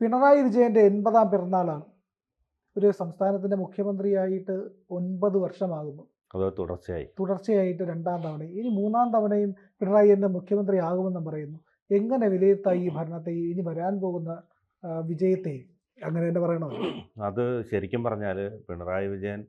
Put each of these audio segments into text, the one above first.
പിണറായി വിജയന്റെ എൺപതാം പിറന്നാളാണ്. ഒരു സംസ്ഥാനത്തിന്റെ മുഖ്യമന്ത്രിയായിട്ട് ഒൻപത് വർഷമാകുന്നു. അത് തുടർച്ചയായി. തുടർച്ചയായിട്ട് രണ്ടാം തവണ. ഇനി മൂന്നാം തവണയും പിണറായി എന്നെ മുഖ്യമന്ത്രി ആകുമെന്നും പറയുന്നു. എങ്ങനെ വിലയിരുത്താം ഈ ഭരണത്തെ? ഇനി വരാൻ പോകുന്ന വിജയത്തെ? അങ്ങനെ തന്നെ പറയണോ? അത് ശരിക്കും പറഞ്ഞാൽ പിണറായി വിജയൻ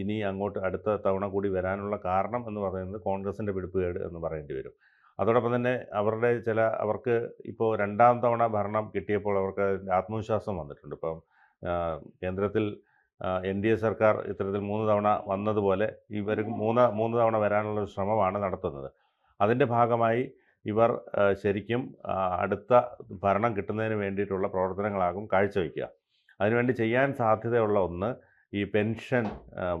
ഇനി അങ്ങോട്ട് അടുത്ത തവണ കൂടി വരാനുള്ള കാരണം എന്ന് പറയുന്നത് കോൺഗ്രസിന്റെ പിടിപ്പുകേട് എന്ന് പറയേണ്ടി വരും. അതോടൊപ്പം തന്നെ അവരുടെ ചില അവർക്ക് ഇപ്പോൾ രണ്ടാം തവണ ഭരണം കിട്ടിയപ്പോൾ അവർക്ക് ആത്മവിശ്വാസം വന്നിട്ടുണ്ട്. ഇപ്പം കേന്ദ്രത്തിൽ എൻ ഡി എ സർക്കാർ ഇത്തരത്തിൽ മൂന്ന് തവണ വന്നതുപോലെ ഇവർ മൂന്ന് മൂന്ന് തവണ വരാനുള്ള ഒരു ശ്രമമാണ് നടത്തുന്നത്. അതിന്റെ ഭാഗമായി ഇവർ ശരിക്കും അടുത്ത ഭരണം കിട്ടുന്നതിന് വേണ്ടിയിട്ടുള്ള പ്രവർത്തനങ്ങളാകും കാഴ്ചവെക്കുക അതിനുവേണ്ടി ചെയ്യാൻ സാധ്യതയുള്ള ഒന്ന് ഈ പെൻഷൻ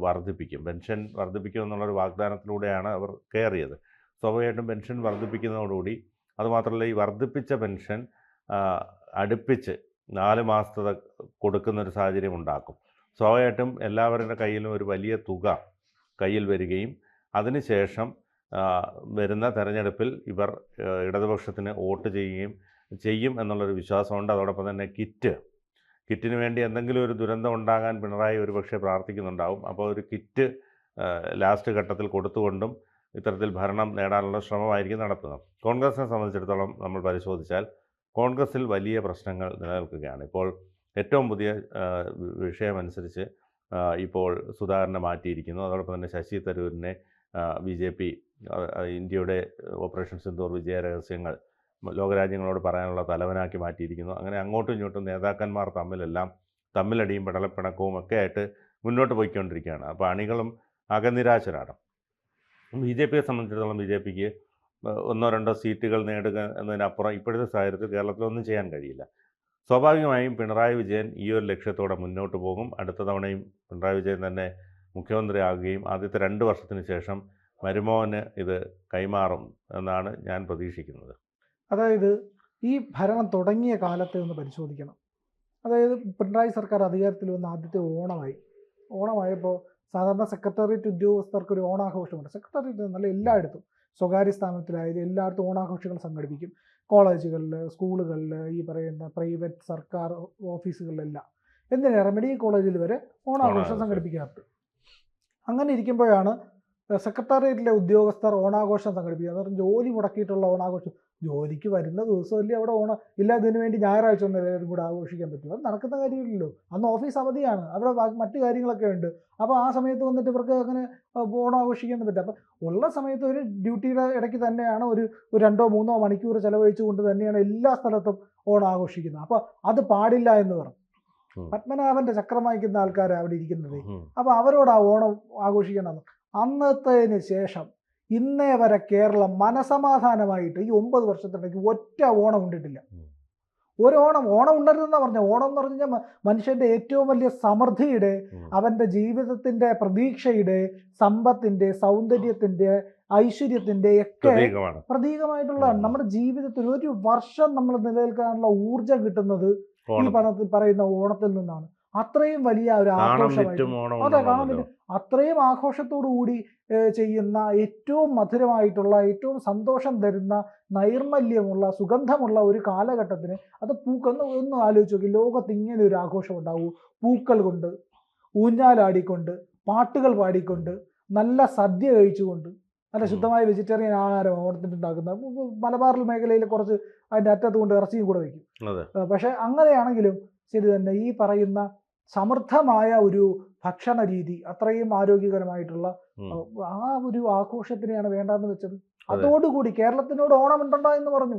വർദ്ധിപ്പിക്കും. പെൻഷൻ വർദ്ധിപ്പിക്കും എന്നുള്ളൊരു വാഗ്ദാനത്തിലൂടെയാണ് അവർ കയറിയത്. സ്വാഭാവികമായിട്ടും പെൻഷൻ വർദ്ധിപ്പിക്കുന്നതോടുകൂടി അതുമാത്രമല്ല ഈ വർദ്ധിപ്പിച്ച പെൻഷൻ അടുപ്പിച്ച് നാല് മാസത്തെ കൊടുക്കുന്നൊരു സാഹചര്യം ഉണ്ടാക്കും. സ്വാഭാവികമായിട്ടും എല്ലാവരുടെ കയ്യിലും ഒരു വലിയ തുക കയ്യിൽ വരികയും അതിനുശേഷം വരുന്ന തെരഞ്ഞെടുപ്പിൽ ഇവർ ഇടതുപക്ഷത്തിന് വോട്ട് ചെയ്യുകയും ചെയ്യും എന്നുള്ളൊരു വിശ്വാസമുണ്ട്. അതോടൊപ്പം തന്നെ കിറ്റ് കിറ്റിന് വേണ്ടി എന്തെങ്കിലും ഒരു ദുരന്തം ഉണ്ടാകാൻ പിണറായി ഒരു പക്ഷേ പ്രാർത്ഥിക്കുന്നുണ്ടാവും. അപ്പോൾ ഒരു കിറ്റ് ലാസ്റ്റ് ഘട്ടത്തിൽ കൊടുത്തുകൊണ്ടും ഇത്തരത്തിൽ ഭരണം നേടാനുള്ള ശ്രമമായിരിക്കും നടത്തുന്നത്. കോൺഗ്രസിനെ സംബന്ധിച്ചിടത്തോളം നമ്മൾ പരിശോധിച്ചാൽ കോൺഗ്രസിൽ വലിയ പ്രശ്നങ്ങൾ നിലനിൽക്കുകയാണ്. ഇപ്പോൾ ഏറ്റവും പുതിയ വിഷയമനുസരിച്ച് ഇപ്പോൾ സുധാകരനെ മാറ്റിയിരിക്കുന്നു. അതോടൊപ്പം തന്നെ ശശി തരൂരിനെ ബി ജെ പി ഇന്ത്യയുടെ ഓപ്പറേഷൻ സിന്ദൂർ വിജയ രഹസ്യങ്ങൾ ലോകരാജ്യങ്ങളോട് പറയാനുള്ള തലവനാക്കി മാറ്റിയിരിക്കുന്നു. അങ്ങനെ അങ്ങോട്ടും ഇങ്ങോട്ടും നേതാക്കന്മാർ തമ്മിലെല്ലാം തമ്മിലടിയും പടലപ്പിണക്കവും ഒക്കെ ആയിട്ട് മുന്നോട്ട് പോയിക്കൊണ്ടിരിക്കുകയാണ്. അപ്പോൾ അണികളും അകനിരാശരാണ്. ബി ജെ പിയെ സംബന്ധിച്ചിടത്തോളം ബി ജെ പിക്ക് ഒന്നോ രണ്ടോ സീറ്റുകൾ നേടുക എന്നതിനപ്പുറം ഇപ്പോഴത്തെ സാഹചര്യത്തിൽ കേരളത്തിലൊന്നും ചെയ്യാൻ കഴിയില്ല. സ്വാഭാവികമായും പിണറായി വിജയൻ ഈ ഒരു ലക്ഷ്യത്തോടെ മുന്നോട്ട് പോകും. അടുത്ത തവണയും പിണറായി വിജയൻ തന്നെ മുഖ്യമന്ത്രിയാകുകയും ആദ്യത്തെ രണ്ട് വർഷത്തിന് ശേഷം മരുമോന് ഇത് കൈമാറും എന്നാണ് ഞാൻ പ്രതീക്ഷിക്കുന്നത്. അതായത് ഈ ഭരണം തുടങ്ങിയ കാലത്തെ ഒന്ന് പരിശോധിക്കണം. അതായത് പിണറായി സർക്കാർ അധികാരത്തിൽ വന്ന ആദ്യത്തെ ഓണമായി. ഓണമായപ്പോൾ സാധാരണ സെക്രട്ടേറിയറ്റ് ഉദ്യോഗസ്ഥർക്ക് ഒരു ഓണാഘോഷമുണ്ട്. സെക്രട്ടേറിയറ്റ് നല്ല എല്ലായിടത്തും സ്വകാര്യ സ്ഥാപനത്തിലായാലും എല്ലായിടത്തും ഓണാഘോഷങ്ങൾ സംഘടിപ്പിക്കും. കോളേജുകളിൽ സ്കൂളുകളിൽ ഈ പറയുന്ന പ്രൈവറ്റ് സർക്കാർ ഓഫീസുകളിലെല്ലാം. എന്തിനേറെ റെമഡി കോളേജിൽ വരെ ഓണാഘോഷം ഓണാഘോഷം. സംഘടിപ്പിക്കാറുണ്ട്. അങ്ങനെ ഇരിക്കുമ്പോഴാണ് സെക്രട്ടേറിയറ്റിലെ ഉദ്യോഗസ്ഥർ ഓണാഘോഷം സംഘടിപ്പിക്കുക എന്ന് പറഞ്ഞാൽ ജോലി മുടക്കിയിട്ടുള്ള ഓണാഘോഷം. ജോലിക്ക് വരുന്ന ദിവസമല്ലേ അവിടെ ഓണം ഇല്ല അതിനു വേണ്ടി ഞായറാഴ്ച ഒന്ന് എല്ലാവരും കൂടെ ആഘോഷിക്കാൻ പറ്റും. അത് നടക്കുന്ന കാര്യമില്ലല്ലോ. അന്ന് ഓഫീസ് അവധിയാണ്. അവിടെ മറ്റു കാര്യങ്ങളൊക്കെ ഉണ്ട്. അപ്പോൾ ആ സമയത്ത് വന്നിട്ട് ഇവർക്ക് അങ്ങനെ ഓണം ആഘോഷിക്കാൻ പറ്റും അപ്പം ഉള്ള സമയത്ത് ഒരു ഡ്യൂട്ടിയുടെ ഇടയ്ക്ക് തന്നെയാണ് ഒരു രണ്ടോ മൂന്നോ മണിക്കൂർ ചിലവഴിച്ചുകൊണ്ട് തന്നെയാണ് എല്ലാ സ്ഥലത്തും ഓണം ആഘോഷിക്കുന്നത് അപ്പോൾ അത് പാടില്ല എന്ന് പറഞ്ഞു. പത്മനാഭന്റെ ചക്രം വായിക്കുന്ന ആൾക്കാരാണ് അവിടെ ഇരിക്കുന്നത്. അപ്പോൾ അവരോട് ആ ഓണം ആഘോഷിക്കണം അന്നത്തതിന് ശേഷം ഇന്നേ വരെ കേരളം മനസമാധാനമായിട്ട് ഈ ഒമ്പത് വർഷത്തിനിടയ്ക്ക് ഒറ്റ ഓണം ഉണ്ടിട്ടില്ല. ഒരു ഓണം ഓണം ഉണ്ടരുതെന്നാ പറഞ്ഞ. ഓണം എന്ന് പറഞ്ഞു കഴിഞ്ഞാൽ മനുഷ്യന്റെ ഏറ്റവും വലിയ സമൃദ്ധിയുടെ. അവന്റെ ജീവിതത്തിന്റെ പ്രതീക്ഷയുടെ സമ്പത്തിന്റെ സൗന്ദര്യത്തിന്റെ ഐശ്വര്യത്തിന്റെ ഒക്കെ പ്രതീകമായിട്ടുള്ളതാണ്. നമ്മുടെ ജീവിതത്തിൽ ഒരു വർഷം നമ്മൾ നിലനിൽക്കാനുള്ള ഊർജം കിട്ടുന്നത് ഈ പണത്തിൽ പറയുന്ന ഓണത്തിൽ നിന്നാണ്. അത്രയും വലിയ ഒരു ആഘോഷമായിട്ട് അതെ കാണാൻ പറ്റും അത്രയും ആഘോഷത്തോടുകൂടി ചെയ്യുന്ന ഏറ്റവും മധുരമായിട്ടുള്ള ഏറ്റവും സന്തോഷം തരുന്ന നൈർമല്യമുള്ള സുഗന്ധമുള്ള ഒരു കാലഘട്ടത്തിന് അത് പൂക്കൊന്ന് ഒന്ന് ആലോചിച്ച് നോക്കി. ലോകത്ത് ഇങ്ങനെ ഒരു ആഘോഷം ഉണ്ടാവൂ. പൂക്കൾ കൊണ്ട് ഊഞ്ഞാലാടിക്കൊണ്ട് പാട്ടുകൾ പാടിക്കൊണ്ട് നല്ല സദ്യ കഴിച്ചുകൊണ്ട് നല്ല. ശുദ്ധമായ വെജിറ്റേറിയൻ ആഹാരം ഓണത്തിന് ഉണ്ടാക്കുന്ന മലബാറിൽ മേഖലയിൽ കുറച്ച് അതിന്റെ അറ്റത്ത് കൊണ്ട് ഇറച്ചിയും കൂടെ വയ്ക്കും. പക്ഷെ അങ്ങനെയാണെങ്കിലും ശരി തന്നെ ഈ പറയുന്ന സമൃദ്ധമായ ഒരു ഭക്ഷണ രീതി അത്രയും ആരോഗ്യകരമായിട്ടുള്ള ആ ഒരു ആഘോഷത്തിനെയാണ് വേണ്ടെന്ന് വെച്ചത്. അതെ. അതോടുകൂടി കേരളത്തിനോട് ഓണം ഉണ്ടോ എന്ന് പറഞ്ഞു.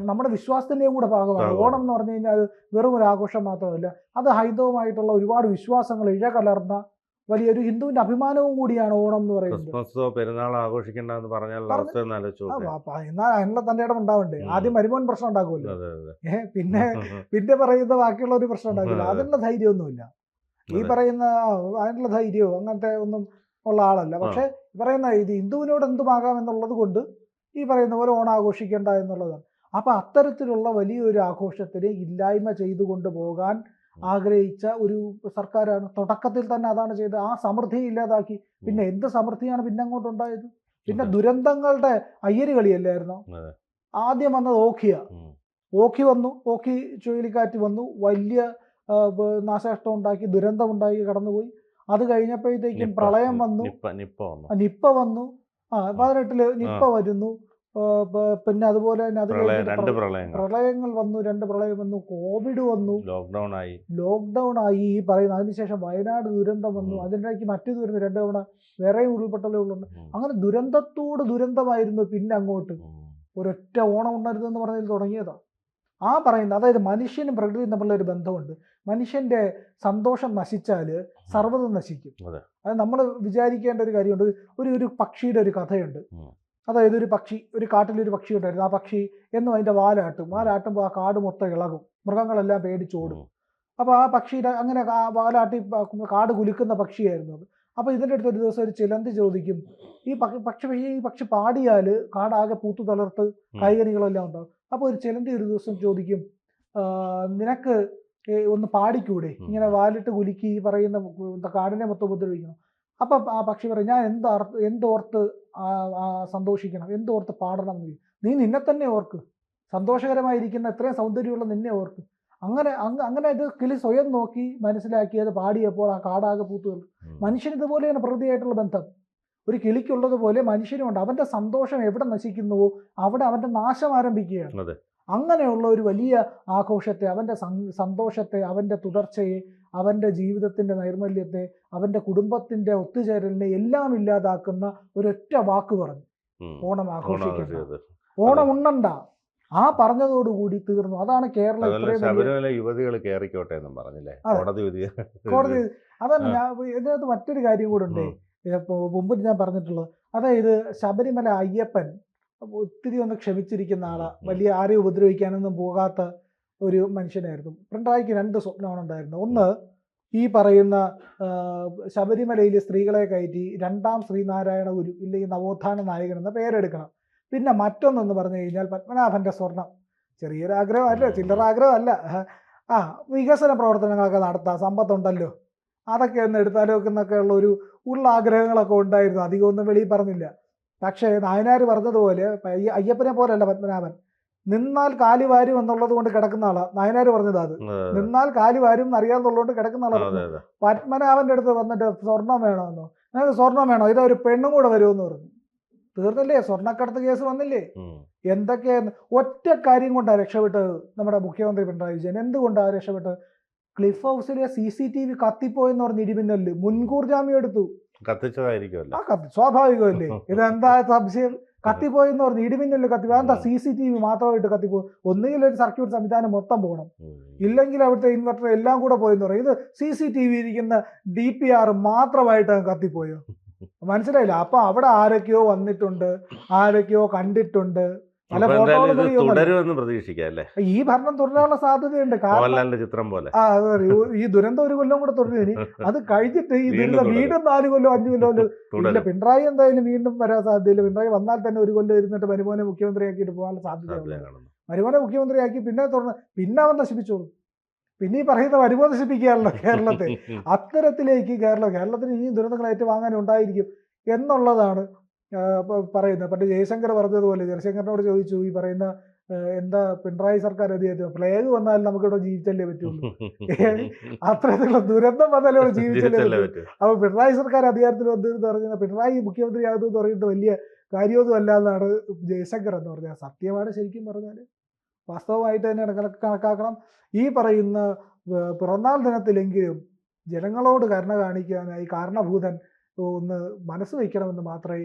നമ്മുടെ വിശ്വാസത്തിന്റെയും കൂടെ ഭാഗമാണ്. ഭാഗമാണ്. ഓണം എന്ന് പറഞ്ഞു കഴിഞ്ഞാൽ അത് വെറും ഒരു ആഘോഷം മാത്രമല്ല അത് ഹൈന്ദവമായിട്ടുള്ള ഒരുപാട് വിശ്വാസങ്ങൾ ഇഴകലർന്ന വലിയൊരു ഹിന്ദുവിന്റെ അഭിമാനവും കൂടിയാണ് ഓണം എന്ന് പറയുന്നത്. ക്രിസ്മസോ പെരുന്നാളോ ആഘോഷിക്കണ്ട എന്ന് പറഞ്ഞാൽ എന്നാൽ അതിനുള്ള തന്റെ ഇടം ഉണ്ടാവണ്ടേ? ആദ്യം വരുമോൻ പ്രശ്നം ഉണ്ടാക്കുമല്ലോ. ഏഹ് പിന്നെ പിന്നെ പറയുന്ന ബാക്കിയുള്ള ഒരു പ്രശ്നം ഉണ്ടാക്കില്ല. അതെ. അതിനുള്ള ധൈര്യമൊന്നുമില്ല. ഈ പറയുന്ന അതിനുള്ള ധൈര്യമോ അങ്ങനത്തെ ഒന്നും ഉള്ള ആളല്ല. പക്ഷെ പറയുന്ന ഇത് ഹിന്ദുവിനോട് എന്തുമാകാം എന്നുള്ളത് കൊണ്ട് ഈ പറയുന്ന പോലെ ഓണം ആഘോഷിക്കേണ്ട എന്നുള്ളതാണ്. അപ്പൊ അത്തരത്തിലുള്ള വലിയൊരു ആഘോഷത്തിന് ഇല്ലായ്മ ചെയ്തുകൊണ്ട് പോകാൻ ആഗ്രഹിച്ച ഒരു സർക്കാരാണ്. തുടക്കത്തിൽ തന്നെ അതാണ് ചെയ്തത്. ആ സമൃദ്ധി ഇല്ലാതാക്കി. പിന്നെ എന്ത് സമൃദ്ധിയാണ് പിന്നെ അങ്ങോട്ട് ഉണ്ടായത്? പിന്നെ ദുരന്തങ്ങളുടെ അയ്യര് കളിയല്ലായിരുന്നോ? ആദ്യം വന്നത് ഓഖിയ. ഓഖി വന്നു. ഓഖി ചുഴലിക്കാറ്റ് വന്നു. വലിയ നാശനഷ്ടം ഉണ്ടാക്കി ദുരന്തമുണ്ടാക്കി കടന്നുപോയി. അത് കഴിഞ്ഞപ്പോഴത്തേക്കും പ്രളയം വന്നു. നിപ്പ. വന്നു. ആ, പതിനെട്ടിൽ നിപ്പ വരുന്നു. പിന്നെ അതുപോലെ തന്നെ അത് രണ്ട് പ്രളയങ്ങൾ. പ്രളയങ്ങൾ വന്നു രണ്ട് പ്രളയം വന്നു കോവിഡ് വന്നു. ലോക്ക്ഡൗൺ ആയി. ലോക്ക്ഡൗൺ ആയി ഈ പറയുന്ന അതിനുശേഷം വയനാട് ദുരന്തം വന്നു. അതിനിടയ്ക്ക് മറ്റു ദുരന്തം രണ്ട് തവണ വേറെ ഉരുൾപൊട്ടലുകളുണ്ട്. അങ്ങനെ ദുരന്തത്തോട് ദുരന്തമായിരുന്നു പിന്നെ അങ്ങോട്ട്. ഒരൊറ്റ ഓണം ഉണ്ടായിരുന്നെന്ന് പറഞ്ഞതിൽ തുടങ്ങിയതാ. ആ പറയുന്നത് അതായത് മനുഷ്യനും പ്രകൃതിയും തമ്മിലുള്ള ഒരു ബന്ധമുണ്ട്. മനുഷ്യന്റെ സന്തോഷം നശിച്ചാൽ സർവതം നശിക്കും. അതെ. നമ്മൾ വിചാരിക്കേണ്ട ഒരു കാര്യമുണ്ട്. ഒരു ഒരു പക്ഷിയുടെ ഒരു കഥയുണ്ട്. അതായത് ഒരു പക്ഷി ഒരു കാട്ടിലൊരു പക്ഷി ഉണ്ടായിരുന്നു. ആ പക്ഷി എന്നും അതിന്റെ വാലാട്ടും. വാലാട്ടുമ്പോൾ ആ കാട് മൊത്തം ഇളകും. മൃഗങ്ങളെല്ലാം പേടിച്ചോടും. അപ്പോൾ ആ പക്ഷിയുടെ അങ്ങനെ വാലാട്ടി കാട് കുലുക്കുന്ന പക്ഷിയായിരുന്നു അത്. അപ്പോൾ ഇതിന്റെ അടുത്ത് ഒരു ദിവസം ഒരു ചിലന്തി ചോദിക്കും ഈ പക്ഷി പക്ഷി ഈ പക്ഷി പാടിയാൽ കാടാകെ പൂത്തു തളർത്ത് കൈകനികളെല്ലാം കായികനികളെല്ലാം ഉണ്ടാവും. അപ്പോൾ ഒരു ചിലന്തി ഒരു ദിവസം ചോദിക്കും നിനക്ക് ഒന്ന് പാടിക്കൂടെ? ഇങ്ങനെ വാലിട്ട് കുലുക്കി ഈ പറയുന്ന കാടിനെ മൊത്തം ഉപദ്രവിക്കണം അപ്പം ആ പക്ഷി പറയും ഞാൻ എന്താർത്ത് എന്തോർത്ത് സന്തോഷിക്കണം എന്തോർത്ത് പാടണം എന്ന് നീ നിന്നെ തന്നെ ഓർക്ക്. സന്തോഷകരമായിരിക്കുന്ന എത്രയും സൗന്ദര്യമുള്ള നിന്നെ ഓർക്ക്. അങ്ങനെ അങ്ങ് അങ്ങനെ ഇത് കിളി സ്വയം നോക്കി മനസ്സിലാക്കി അത് പാടിയപ്പോൾ ആ കാടാകെ പൂത്തു തളർന്നു. മനുഷ്യൻ ഇതുപോലെയാണ് പ്രകൃതിയായിട്ടുള്ള ബന്ധം. ഒരു കിളിക്കുള്ളതുപോലെ മനുഷ്യനുമുണ്ട് അവന്റെ സന്തോഷം എവിടെ നശിക്കുന്നുവോ അവിടെ അവന്റെ നാശം ആരംഭിക്കുകയാണ്. അങ്ങനെയുള്ള ഒരു വലിയ ആഘോഷത്തെ അവന്റെ സന്തോഷത്തെ അവന്റെ തുടർച്ചയെ അവന്റെ ജീവിതത്തിന്റെ നൈർമല്യത്തെ അവന്റെ കുടുംബത്തിന്റെ ഒത്തുചേരലിനെ എല്ലാം ഇല്ലാതാക്കുന്ന ഒരൊറ്റ വാക്ക് പറഞ്ഞു. ഓണം ആഘോഷിക്കുന്നത് ഓണം ഉണ്ണണ്ട. ആ പറഞ്ഞതോടുകൂടി തീർന്നു. അതാണ് കേരളം ശബരിമല യുവതികൾ കയറിക്കോട്ടെ എന്നും പറഞ്ഞില്ലേ? കോടതി വിധി. കോടതി അതല്ല ഞാൻ ഇതിനകത്ത് മറ്റൊരു കാര്യം കൂടെ ഉണ്ട്. മുമ്പ് ഞാൻ പറഞ്ഞിട്ടുള്ളത് അതായത് ശബരിമല അയ്യപ്പൻ ഒത്തിരി ഒന്ന് ക്ഷമിച്ചിരിക്കുന്ന ആളാ. വലിയ ആരെയും ഉപദ്രവിക്കാനൊന്നും പോകാത്ത ഒരു മനുഷ്യനായിരുന്നു. പിണറായിക്ക് രണ്ട് സ്വപ്നമാണ് ഉണ്ടായിരുന്നത് ഒന്ന് ഈ പറയുന്ന ശബരിമലയിലെ ശബരിമലയിൽ സ്ത്രീകളെ കയറ്റി രണ്ടാം ശ്രീനാരായണ ഗുരു ഇല്ലെങ്കിൽ നവോത്ഥാന നായകൻ എന്ന പേരെടുക്കണം. പിന്നെ മറ്റൊന്നെന്ന് പറഞ്ഞു കഴിഞ്ഞാൽ പത്മനാഭന്റെ സ്വർണം. ചെറിയൊരു ആഗ്രഹമല്ല ഉം. ചില്ലറ ആഗ്രഹമല്ല. ആ വികസന പ്രവർത്തനങ്ങളൊക്കെ നടത്താം സമ്പത്തുണ്ടല്ലോ. അതൊക്കെ ഒന്ന് എടുത്താലോ എന്നൊക്കെ ഉള്ള ഒരു ഉള്ള ആഗ്രഹങ്ങളൊക്കെ ഉണ്ടായിരുന്നു. അധികമൊന്നും വെളിയിൽ പറഞ്ഞില്ല. പക്ഷേ നായനാർ പറഞ്ഞതുപോലെ അയ്യ- അയ്യപ്പനെ പോലെയല്ല പത്മനാഭൻ. നിന്നാൽ കാലി വാരും എന്നുള്ളത് കൊണ്ട് കിടക്കുന്ന ആളാ. നായനാർ പറഞ്ഞത് അത്? നിന്നാൽ കാലി വാരും എന്നറിയാന്നുള്ളതുകൊണ്ട് കിടക്കുന്ന ആളാ. പത്മനാഭന്റെ അടുത്ത് വന്നിട്ട് സ്വർണം വേണമെന്നോ ഞങ്ങൾക്ക് സ്വർണം വേണോ? ഇതൊരു ഒരു പെണ്ണും കൂടെ വരുമെന്ന് പറഞ്ഞു. തീർന്നില്ലേ? സ്വർണക്കടത്ത് കേസ് വന്നില്ലേ. എന്തൊക്കെയായിരുന്നു ഒറ്റ കാര്യം കൊണ്ടാണ് രക്ഷപ്പെട്ടത് നമ്മുടെ മുഖ്യമന്ത്രി പിണറായി വിജയൻ. എന്തുകൊണ്ടാണ് രക്ഷപ്പെട്ടത്? ക്ലിഫ് ഹൗസിലെ സി സി ടി വി കത്തിപ്പോയെന്ന് പറഞ്ഞ ഇടിമിന്നൽ മുൻകൂർ ജാമ്യം എടുത്തു. കത്തിച്ചതായിരിക്കുമല്ലോ. ആ കത്തി സ്വാഭാവികമല്ലേ? ഇതെന്താ സംശയം? കത്തിപ്പോയെന്ന് പറഞ്ഞു. ഇടിമിന്നലിൽ കത്തിപ്പോ അതെന്താ സി സി ടി വി മാത്രമായിട്ട് കത്തിപ്പോ ഒന്നുകിൽ ഒരു സർക്യൂട്ട് സംവിധാനം മൊത്തം പോകണം. ഇല്ലെങ്കിൽ അവിടുത്തെ ഇൻവെർട്ടർ എല്ലാം കൂടെ പോയെന്ന് പറയും. ഇത് സി സി ടി വി ഇരിക്കുന്ന ഡി പി ആർ മാത്രമായിട്ട് കത്തിപ്പോയോ? മനസ്സിലായില്ല? അപ്പൊ അവിടെ ആരൊക്കെയോ വന്നിട്ടുണ്ട് ആരൊക്കെയോ കണ്ടിട്ടുണ്ട്. തുടരുമെന്ന് പ്രതീക്ഷിക്കാം ഈ ഭരണം തുടരാനുള്ള സാധ്യതയുണ്ട്. മോഹൻലാലിന്റെ ചിത്രം പോലെ. ഈ ദുരന്തം ഒരു കൊല്ലം കൂടെ തുടരും ഇനി. അത് കഴിഞ്ഞിട്ട് ഈ ദുരന്തം വീണ്ടും നാല് കൊല്ലം അഞ്ചു കൊല്ലം ഇല്ല പിണറായി എന്തായാലും വീണ്ടും വരാൻ സാധ്യതയില്ല. പിണറായി വന്നാൽ തന്നെ ഒരു കൊല്ലം ഇരുന്നിട്ട് മരുമോനെ മുഖ്യമന്ത്രിയാക്കിയിട്ട് പോകാനുള്ള സാധ്യത മരുമോനെ മുഖ്യമന്ത്രിയാക്കി പിന്നെ തുടർന്ന് പിന്നെ അവൻ നശിപ്പിച്ചോളൂ. പിന്നെ ഈ പറയുന്ന വരുമോ നശിപ്പിക്കുകയാണല്ലോ കേരളത്തെ അത്തരത്തിലേക്ക് കേരളം കേരളത്തിന് ഇനിയും ദുരന്തങ്ങൾ ഏറ്റുവാങ്ങാൻ ഉണ്ടായിരിക്കും എന്നുള്ളതാണ് പറയുന്നത് പണ്ട് ജയശങ്കർ പറഞ്ഞതുപോലെ ജയശങ്കറിനോട് ചോദിച്ചു ഈ പറയുന്ന എന്താ പിണറായി സർക്കാർ അധികാരം പ്ലേഗ് വന്നാൽ നമുക്കിവിടെ ജീവിച്ചല്ലേ പറ്റുള്ളൂ. അത്രയധികം ദുരന്തം വന്നാലേ ഇവിടെ ജീവിച്ചല്ലേ പറ്റൂ. അപ്പൊ പിണറായി സർക്കാർ അധികാരത്തിൽ വന്നു എന്ന് പറഞ്ഞാൽ പിണറായി മുഖ്യമന്ത്രി ആകുന്നു പറഞ്ഞിട്ട് വലിയ കാര്യമൊന്നും അല്ല എന്നാണ് ജയശങ്കർ എന്ന് പറഞ്ഞാൽ സത്യമാണ് ശരിക്കും പറഞ്ഞാൽ വാസ്തവമായിട്ട് തന്നെ കണക്ക് കണക്കാക്കണം. ഈ പറയുന്ന പിറന്നാൾ ദിനത്തിലെങ്കിലും ജനങ്ങളോട് കരുണ കാണിക്കാനായി കാരണഭൂതൻ ഒന്ന് മനസ്സ് വയ്ക്കണമെന്ന് മാത്രമേ